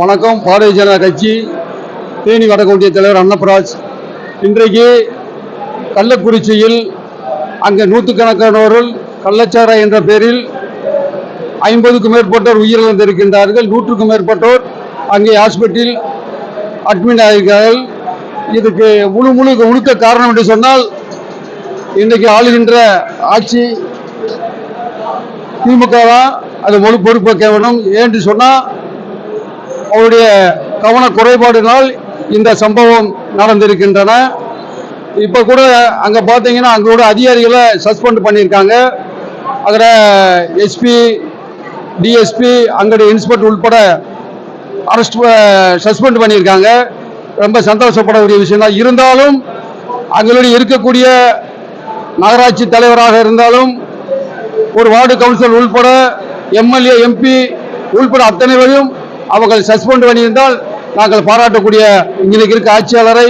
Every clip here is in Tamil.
வணக்கம். பாரதிய ஜனதா கட்சி தேனி வடக்கு தலைவர் அன்னப்ராஜ் இன்றைக்கு கள்ளக்குறிச்சியில் அங்கே நூற்றுக்கணக்கானவர்கள் கள்ளச்சாரா என்ற பெயரில் ஐம்பதுக்கும் மேற்பட்டோர் உயிரிழந்திருக்கின்றார்கள். நூற்றுக்கும் மேற்பட்டோர் அங்கே ஹாஸ்பிட்டலில் அட்மிட் ஆகியிருக்கிறார்கள். இதுக்கு முழு முழு முழுக்க காரணம் என்று சொன்னால் இன்றைக்கு ஆளுகின்ற ஆட்சி திமுக தான் அது முழு பொறுப்பேற்க வேண்டும் ஏன்னு சொன்னால் அவருடைய கவன குறைபாடுனால் இந்த சம்பவம் நடந்திருக்கின்றன. இப்போ கூட அங்கே பார்த்தீங்கன்னா அங்களோட அதிகாரிகளை சஸ்பெண்ட் பண்ணியிருக்காங்க. அதில் S P D S P அங்களுடைய inspector உட்பட அரெஸ்ட் சஸ்பெண்ட் பண்ணியிருக்காங்க. ரொம்ப சந்தோஷப்படக்கூடிய விஷயம் தான். இருந்தாலும் அங்களுடைய இருக்கக்கூடிய நகராட்சி தலைவராக இருந்தாலும் ஒரு வார்டு கவுன்சில் உள்பட M L A M P உள்பட அத்தனை பேரையும் அவர்கள் சஸ்பெண்ட் பண்ணியிருந்தால் நாங்கள் பாராட்டக்கூடிய இன்றைக்கு இருக்க ஆட்சியாளரை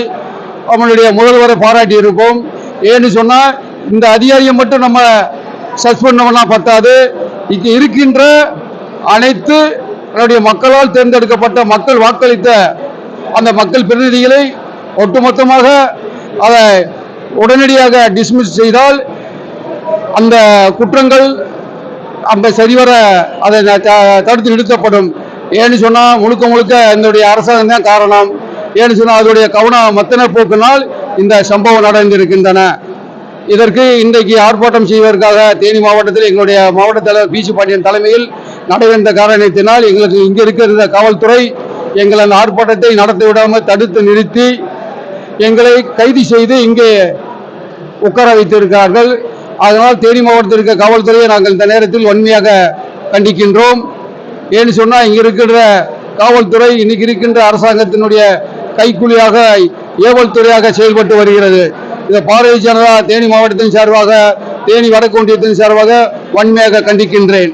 அவங்களுடைய முதல்வரை பாராட்டி இருப்போம் ஏன்னு சொன்னால் இந்த அதிகாரியை மட்டும் நம்ம சஸ்பெண்ட் பண்ணலாம் பத்தாது. இங்கே இருக்கின்ற அனைத்து நம்முடைய மக்களால் தேர்ந்தெடுக்கப்பட்ட மக்கள் வாக்களித்த அந்த மக்கள் பிரதிநிதிகளை ஒட்டுமொத்தமாக அதை உடனடியாக டிஸ்மிஸ் செய்தால் அந்த குற்றங்கள் அந்த சரிவர அதை த- தடுத்து நிறுத்தப்படும். ஏன்னு சொன்னால் முழுக்க முழுக்க என்னுடைய அரசாங்கம் தான் காரணம். ஏன்னு சொன்னால் அதனுடைய கவன மத்தின போக்கினால் இந்த சம்பவம் நடந்திருக்கின்றன. இதற்கு இன்றைக்கு ஆர்ப்பாட்டம் செய்வதற்காக தேனி மாவட்டத்தில் எங்களுடைய மாவட்ட தலைவர் பி. சி. பாண்டியன் தலைமையில் நடைபெற்ற காரணத்தினால் எங்களுக்கு இங்கே இருக்கிற காவல்துறை எங்கள் அந்த ஆர்ப்பாட்டத்தை நடத்தி விடாமல் தடுத்து நிறுத்தி எங்களை கைது செய்து இங்கே உட்கார வைத்திருக்கிறார்கள். அதனால் தேனி மாவட்டத்தில் இருக்க காவல்துறையை நாங்கள் இந்த நேரத்தில் வன்மையாக கண்டிக்கின்றோம். ஏன்னு சொன்னால் இங்கே இருக்கின்ற காவல்துறை இன்னைக்கு இருக்கின்ற அரசாங்கத்தினுடைய கைக்கூலியாக ஏவல் துறையாக செயல்பட்டு வருகிறது. இதை பாரதிய ஜனதா தேனி மாவட்டத்தின் சார்பாக தேனி வடக்கு ஒன்றியத்தின் சார்பாக வன்மையாக கண்டிக்கின்றேன்.